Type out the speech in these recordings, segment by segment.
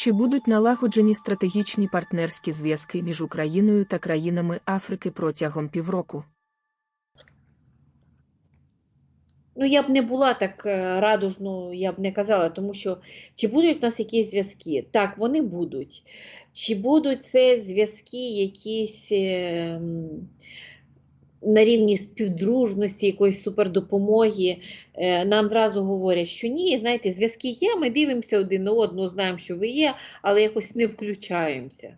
Чи будуть налагоджені стратегічні партнерські зв'язки між Україною та країнами Африки протягом півроку? Ну, я б не була так е, радужно, я б не казала, тому що чи будуть в нас якісь зв'язки? Так, вони будуть. Чи будуть це зв'язки якісь е, м, на рівні співдружності, якоїсь супердопомоги? Е, Нам зразу говорять, що ні, знаєте, зв'язки є, ми дивимося один на одного, знаємо, що ви є, але якось не включаємося.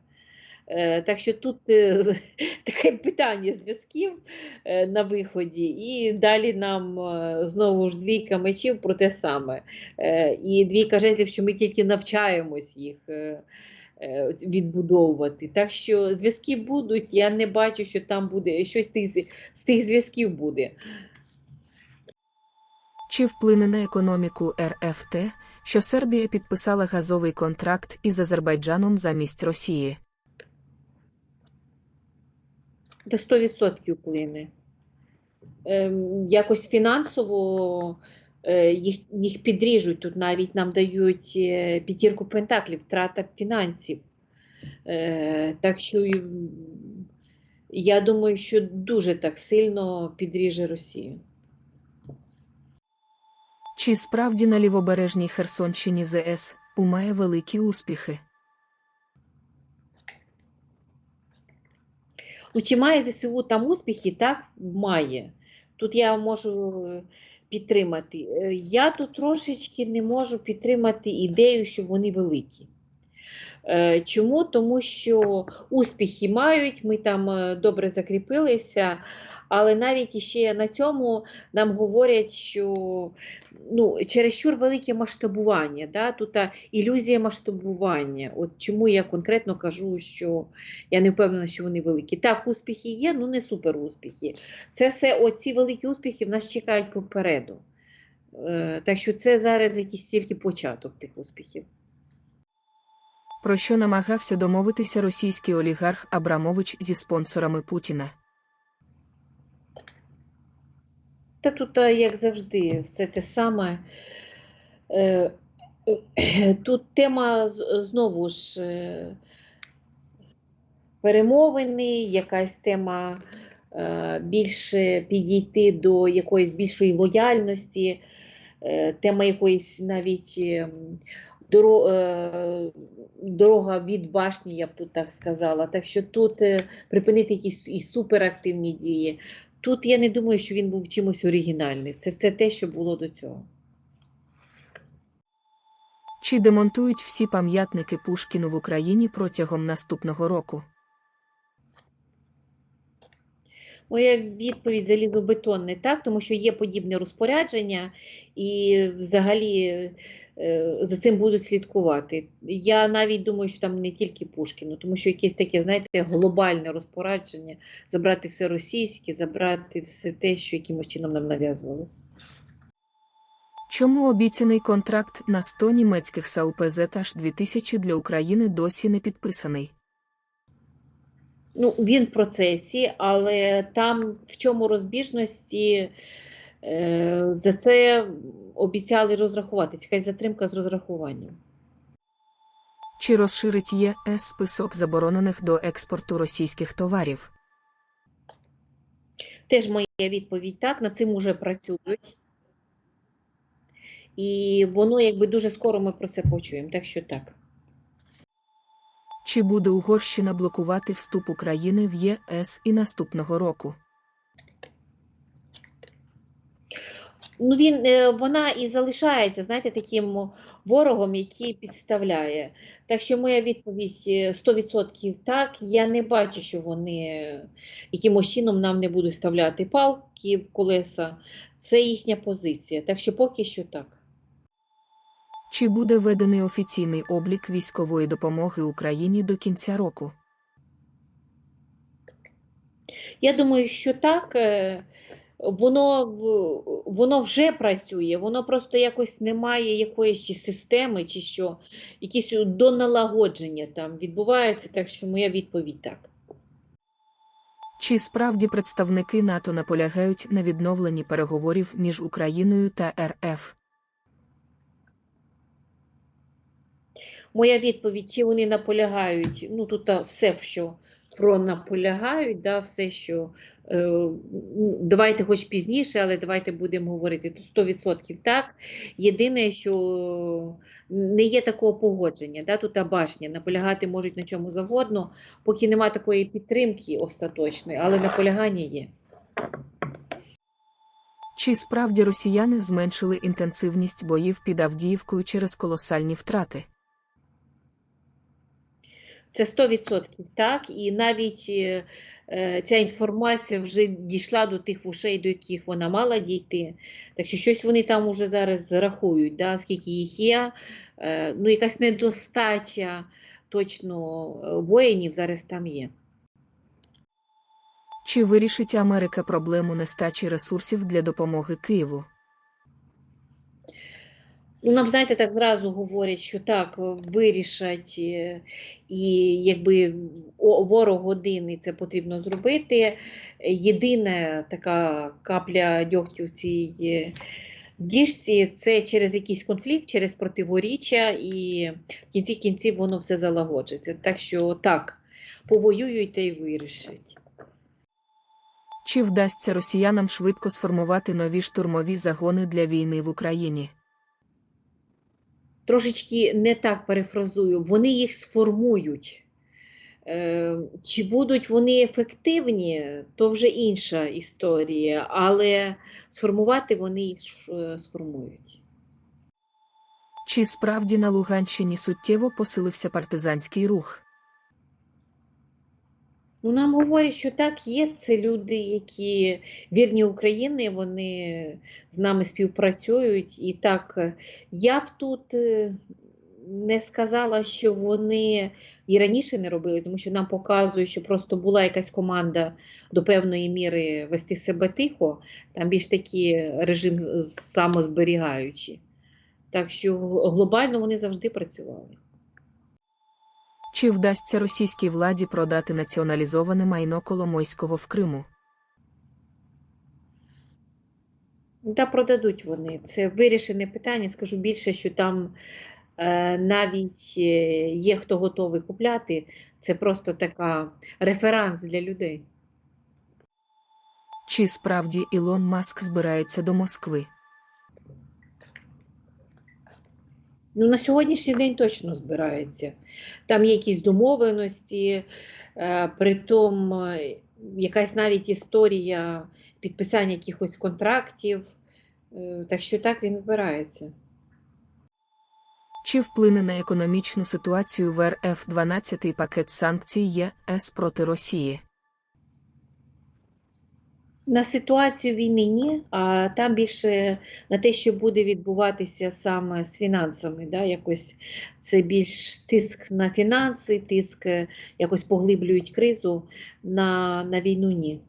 Е, Так що тут е, таке питання зв'язків на виході, і далі нам знову ж двійка мечів про те саме. І двійка жезлів, що ми тільки навчаємось їх відбудовувати. Так що зв'язки будуть, я не бачу, що там буде щось з тих, з тих зв'язків буде. Чи вплине на економіку РФ те, що Сербія підписала газовий контракт із Азербайджаном замість Росії? До 100% вплине. Ем, якось фінансово е, їх, їх підріжуть. Тут навіть нам дають е, п'ятірку пентаклів, втрата фінансів. Е, так що я думаю, що дуже так сильно підріже Росію. Чи справді на лівобережній Херсонщині ЗС має великі успіхи? Ну, чи має ЗСУ там успіхи? Так, має. Тут я можу е, підтримати. Е, Я тут трошечки не можу підтримати ідею, що вони великі. Е, Чому? Тому що успіхи мають, ми там е, добре закріпилися, але навіть іще на цьому нам говорять, що ну, чересчур велике масштабування, да? тут ілюзія масштабування. От чому я конкретно кажу, що я не впевнена, що вони великі. Так, успіхи є, ну не супер успіхи. Це все, оці великі успіхи в нас чекають попереду. Е, Так що це зараз якийсь тільки початок тих успіхів. Про що намагався домовитися російський олігарх Абрамович зі спонсорами Путіна? Та тут, як завжди, все те саме. Е, Тут тема знову ж е, перемовини, якась тема е, більше підійти до якоїсь більшої лояльності, тема якоїсь навіть ем, дорога від башні, я б тут так сказала. Так що тут е, припинити якісь і суперактивні дії. Тут я не думаю, що він був чимось оригінальний. Це все те, що було до цього. Чи демонтують всі пам'ятники Пушкіну в Україні протягом наступного року? Моя відповідь залізобетонне так, тому що є подібне розпорядження, і взагалі е, за цим будуть слідкувати. Я навіть думаю, що там не тільки Пушкіну, тому що якесь таке, знаєте, глобальне розпорядження забрати все російське, забрати все те, що якимось чином нам нав'язувалося. Чому обіцяний контракт на 100 німецьких САУПЗ аж 2000 для України досі не підписаний? Ну, він в процесі, але там в чому розбіжності е, за це обіцяли розрахуватися. Якась затримка з розрахуванням. Чи розширить ЄС список заборонених до експорту російських товарів? Теж моя відповідь так, над цим уже працюють. І воно якби дуже скоро ми про це почуємо. Так що так. Чи буде Угорщина блокувати вступ України в ЄС і наступного року? Ну, він, е, вона і залишається, знаєте, таким ворогом, який підставляє. Так що моя відповідь е, 100% так. Я не бачу, що вони е, якимось чином нам не будуть вставляти палки в колеса. Це їхня позиція. Так що поки що так. Чи буде введений офіційний облік військової допомоги Україні до кінця року? Я думаю, що так. Е, Воно, воно вже працює, воно просто якось немає якоїсь чи системи, чи що, якісь доналагодження там відбуваються, так що моя відповідь так. Чи справді представники НАТО наполягають на відновленні переговорів між Україною та РФ? Моя відповідь, чи вони наполягають, ну тут все, що про наполягають, да, все, що е, давайте хоч пізніше, але давайте будемо говорити то 100% так. Єдине, що не є такого погодження, да, тут башня, наполягати можуть на чому завгодно, поки немає такої підтримки остаточної, але наполягання є. Чи справді росіяни зменшили інтенсивність боїв під Авдіївкою через колосальні втрати? Це 100% так, і навіть е, е, ця інформація вже дійшла до тих вушей, до яких вона мала дійти. Так що щось вони там уже зараз рахують, да, скільки їх є. Е, ну, якась недостача точно воїнів зараз там є. Чи вирішить Америка проблему нестачі ресурсів для допомоги Києву? Ну, нам, знаєте, так зразу говорять, що так, вирішать, е, і якби ворог один, і це потрібно зробити. Єдина така капля дьогтю в цій е, діжці це через якийсь конфлікт, через противоріччя, і в кінці кінців воно все залагоджиться. Так що так, повоюють та й вирішать. Чи вдасться росіянам швидко сформувати нові штурмові загони для війни в Україні? Трошечки не так перефразую, вони їх сформують. Е, Чи будуть вони ефективні, то вже інша історія, але сформувати вони їх е, сформують. Чи справді на Луганщині суттєво посилився партизанський рух? Ну, нам говорять, що так є. Це люди, які вірні України, вони з нами співпрацюють. І так, е, я б тут е, не сказала, що вони і раніше не робили, тому що нам показують, що просто була якась команда до певної міри вести себе тихо, там більш такий режим самозберігаючий. Так що глобально вони завжди працювали. Чи вдасться російській владі продати націоналізоване майно Коломойського в Криму? Та продадуть вони. Це вирішене питання. Скажу більше, що там е, навіть е, є хто готовий купляти. Це просто така реферанс для людей. Чи справді Ілон Маск збирається до Москви? Ну, на сьогоднішній день точно збирається. Там є якісь домовленості, е, притом е, якась навіть історія підписання якихось контрактів. Е, так що так він збирається. Чи вплине на економічну ситуацію в РФ 12-й пакет санкцій ЄС проти Росії? На ситуацію війни ні, а там більше на те, що буде відбуватися саме з фінансами. Да? Якось це більш тиск на фінанси, тиск е, якось поглиблюють кризу на, на війну ні.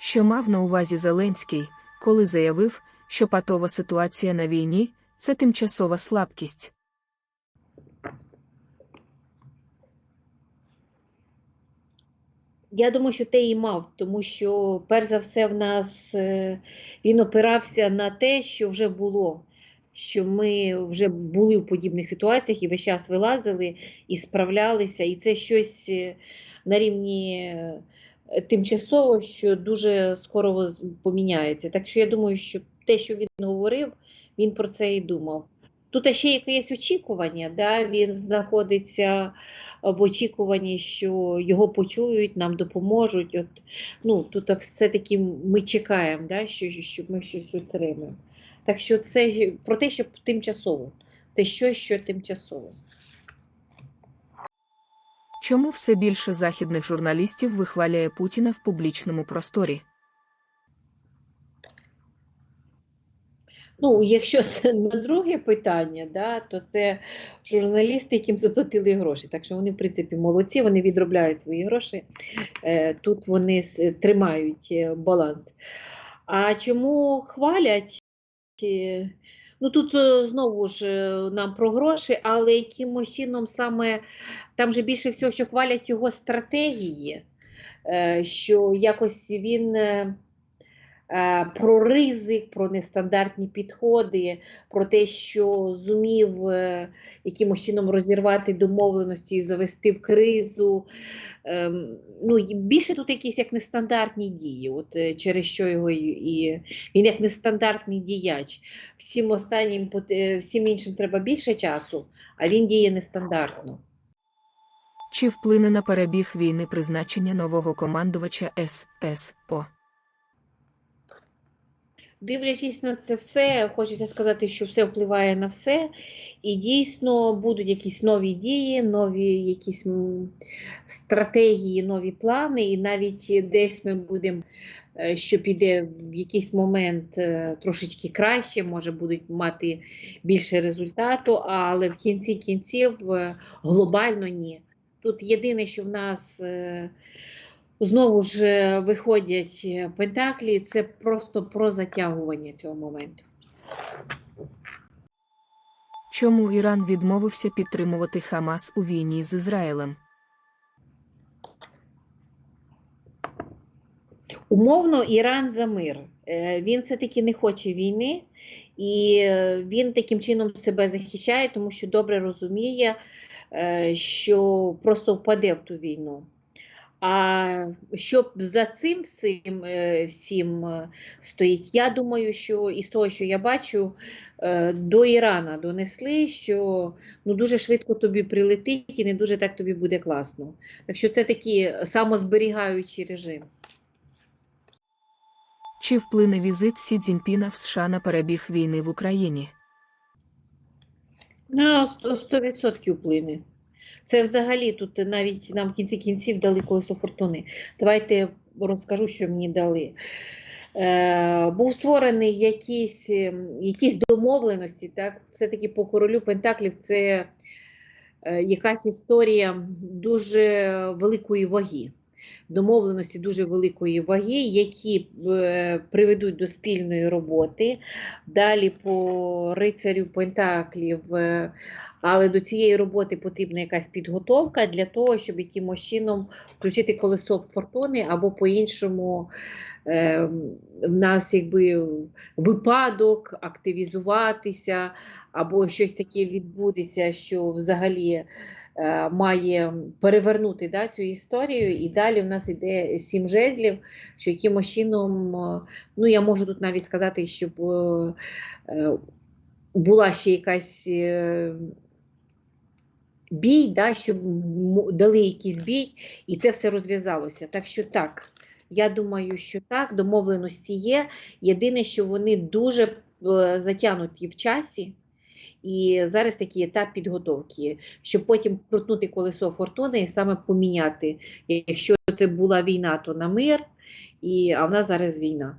Що мав на увазі Зеленський, коли заявив, що патова ситуація на війні це тимчасова слабкість? Я думаю, що те і мав, тому що, перш за все, в нас е, він опирався на те, що вже було, що ми вже були в подібних ситуаціях і весь час вилазили і справлялися, і це щось е, на рівні е, тимчасово, що дуже скоро поміняється. Так що я думаю, що те, що він говорив, він про це і думав. Тут ще якесь очікування, да? він знаходиться в очікуванні, що його почують, нам допоможуть. От, ну, тут все-таки ми чекаємо, да, що, що ми щось отримаємо. Так що це про те, що тимчасово. Це щось, що тимчасово. Чому все більше західних журналістів вихваляє Путіна в публічному просторі? Ну, якщо це на друге питання, да, то це журналісти, яким заплатили гроші. Так що вони, в принципі, молодці, вони відробляють свої гроші. Е, Тут вони тримають е, баланс. А чому хвалять? Е, Ну тут знову ж нам про гроші, але якимось чином саме там же більше всього, що хвалять його стратегії, що якось він. Е, про ризик, про нестандартні підходи, про те, що зумів е, якимось чином розірвати домовленості і завести в кризу. Ем, ну, більше тут якісь як нестандартні дії, от, е, через що його і, він як нестандартний діяч. Всім останнім, всім іншим треба більше часу, а він діє нестандартно. Чи вплине на перебіг війни призначення нового командувача ССО? Дивлячись на це все, хочеться сказати, що все впливає на все, і дійсно будуть якісь нові дії, нові якісь стратегії, нові плани, і навіть десь ми будемо, е, що піде в якийсь момент е, трошечки краще, може будуть мати більше результату, але в кінці кінців е, глобально ні. Тут єдине, що в нас знову ж е, виходять е, пентаклі, це просто про затягування цього моменту. Чому Іран відмовився підтримувати Хамас у війні з Ізраїлем? Умовно, Іран за мир. Е, Він все-таки не хоче війни, і він таким чином себе захищає, тому що добре розуміє, що просто впаде в ту війну. А що за цим всім, е, всім е, стоїть, я думаю, що із того, що я бачу, е, до Ірана донесли, що ну, дуже швидко тобі прилетить і не дуже так тобі буде класно. Так що це такий самозберігаючий режим. Чи вплине візит Сі Цзіньпіна в США на перебіг війни в Україні? На 100% вплине. Це взагалі тут навіть нам в кінці кінців дали колесо фортуни. Давайте розкажу, що мені дали. Е, був створений якісь, ем, якісь домовленості, так? Все-таки по королю Пентаклів це е, якась історія дуже великої ваги. Домовленості дуже великої ваги, які е, приведуть до спільної роботи. Далі по рицарю Пентаклів е, але до цієї роботи потрібна якась підготовка для того, щоб якимось чином включити колесо фортуни або по-іншому е, в нас якби випадок активізуватися, або щось таке відбудеться, що взагалі має перевернути да, цю історію. І далі в нас йде сім жезлів, що якимось чином, е, ну я можу тут навіть сказати, щоб е, е, була ще якась. е, бій, да, щоб дали якийсь бій, і це все розв'язалося. Так що так, я думаю, що так, домовленості є. Єдине, що вони дуже е, затягнуті в часі. І зараз такий етап підготовки, щоб потім крутнути колесо фортуни і саме поміняти. Якщо це була війна, то на мир, і, а в нас зараз війна.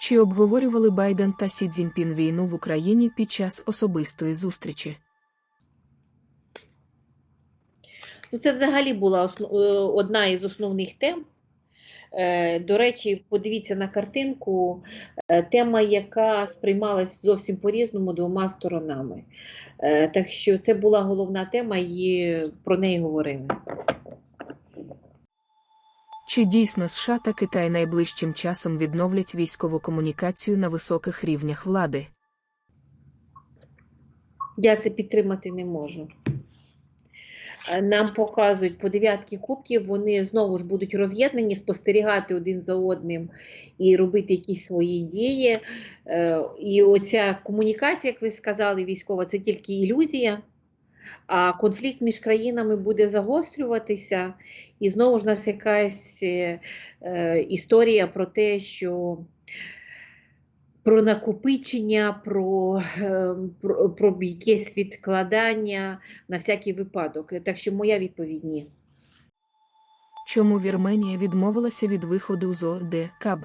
Чи обговорювали Байден та Сі Цзіньпін війну в Україні під час особистої зустрічі? Ну, це взагалі була е, одна із основних тем. Е, До речі, подивіться на картинку, е, тема, яка сприймалась зовсім по-різному двома сторонами. Е, Так що це була головна тема, і про неї говорили. Чи дійсно США та Китай найближчим часом відновлять військову комунікацію на високих рівнях влади? Я це підтримати не можу. Нам показують по дев'ятки кубків, вони знову ж будуть роз'єднані, спостерігати один за одним і робити якісь свої дії. Е, І оця комунікація, як ви сказали, військова, це тільки ілюзія. А конфлікт між країнами буде загострюватися, і знову ж нас якась е, е, історія про те, що про накопичення, про, е, про, про якесь відкладання на всякий випадок. Так що моя відповідь ні. Чому Вірменія відмовилася від виходу з ОДКАБ?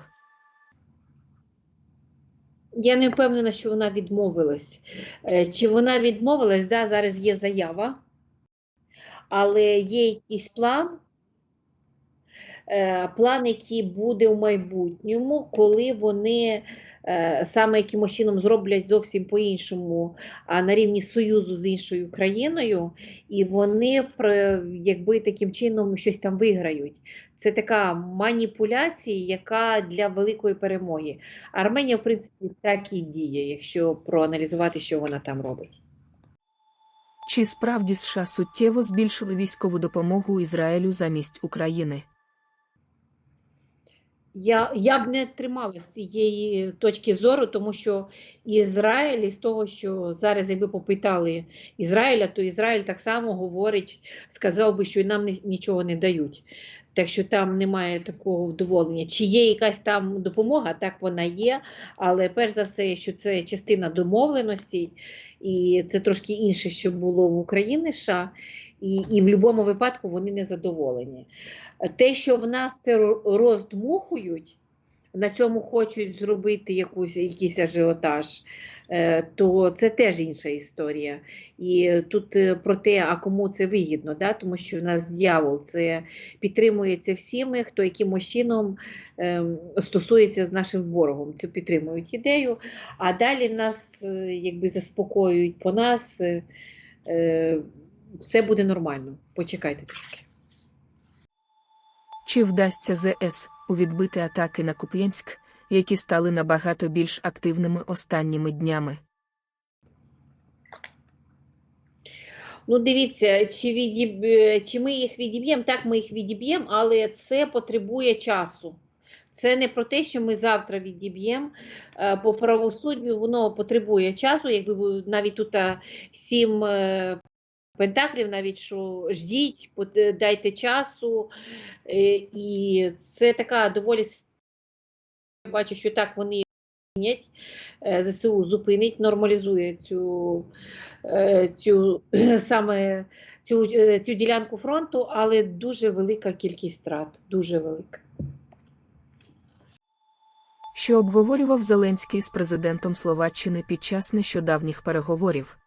Я не впевнена, що вона відмовилась. Е, Чи вона відмовилась? Да, зараз є заява, але є якийсь план, е, план, який буде в майбутньому, коли вони саме якимось чином зроблять зовсім по-іншому, а на рівні союзу з іншою країною, і вони якби таким чином щось там виграють. Це така маніпуляція, яка для великої перемоги. Арменія, в принципі, так і діє, якщо проаналізувати, що вона там робить. Чи справді США суттєво збільшили військову допомогу Ізраїлю замість України? Я, я б не тримала з цієї точки зору, тому що Ізраїль, із того, що зараз, якби попитали Ізраїля, то Ізраїль так само говорить, сказав би, що нам ні- нічого не дають. Так що там немає такого вдоволення. Чи є якась там допомога, так вона є, але перш за все, що це частина домовленості, і це трошки інше, що було в Україні США, і, і в будь-якому випадку вони не задоволені. Те, що в нас це роздмухують, на цьому хочуть зробити якусь, якийсь ажіотаж, е, то це теж інша історія. І тут е, про те, а кому це вигідно, да? тому що в нас дьявол це підтримується всіми, хто якимось чином ем, стосується з нашим ворогом. Цю підтримують ідею, а далі нас е, якби заспокоюють по нас. Все буде нормально. Почекайте трошки. Чи вдасться ЗС у відбити атаки на Куп'янськ, які стали набагато більш активними останніми днями? Ну, дивіться, чи, відіб... чи ми їх відіб'ємо? Так, ми їх відіб'ємо, але це потребує часу. Це не про те, що ми завтра відіб'ємо. Е, По правосуддю воно потребує часу, якби навіть тут сім е, пентаклів, навіть що ждіть, е, дайте часу. Е, І це така доволі я бачу, що так вони е, ЗСУ зупинить, нормалізує цю, цю саме цю, цю ділянку фронту, але дуже велика кількість страт. Дуже велика. Що обговорював Зеленський з президентом Словаччини під час нещодавніх переговорів?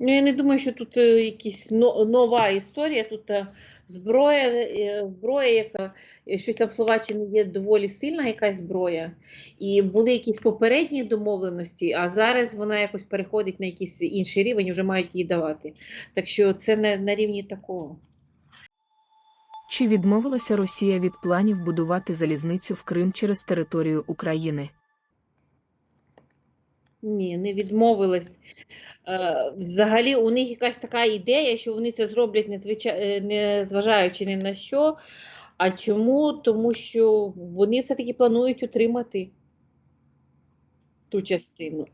Ну, я не думаю, що тут е, якась нова історія. Тут е, зброя, е, зброя, яка щось там в Словаччині є доволі сильна якась зброя. І були якісь попередні домовленості, а зараз вона якось переходить на якийсь інший рівень, вже мають її давати. Так що це не на рівні такого. Чи відмовилася Росія від планів будувати залізницю в Крим через територію України? Ні, не відмовилась. Е, Взагалі, у них якась така ідея, що вони це зроблять, е, не зважаючи ні на що. А чому? Тому що вони все-таки планують утримати ту частину.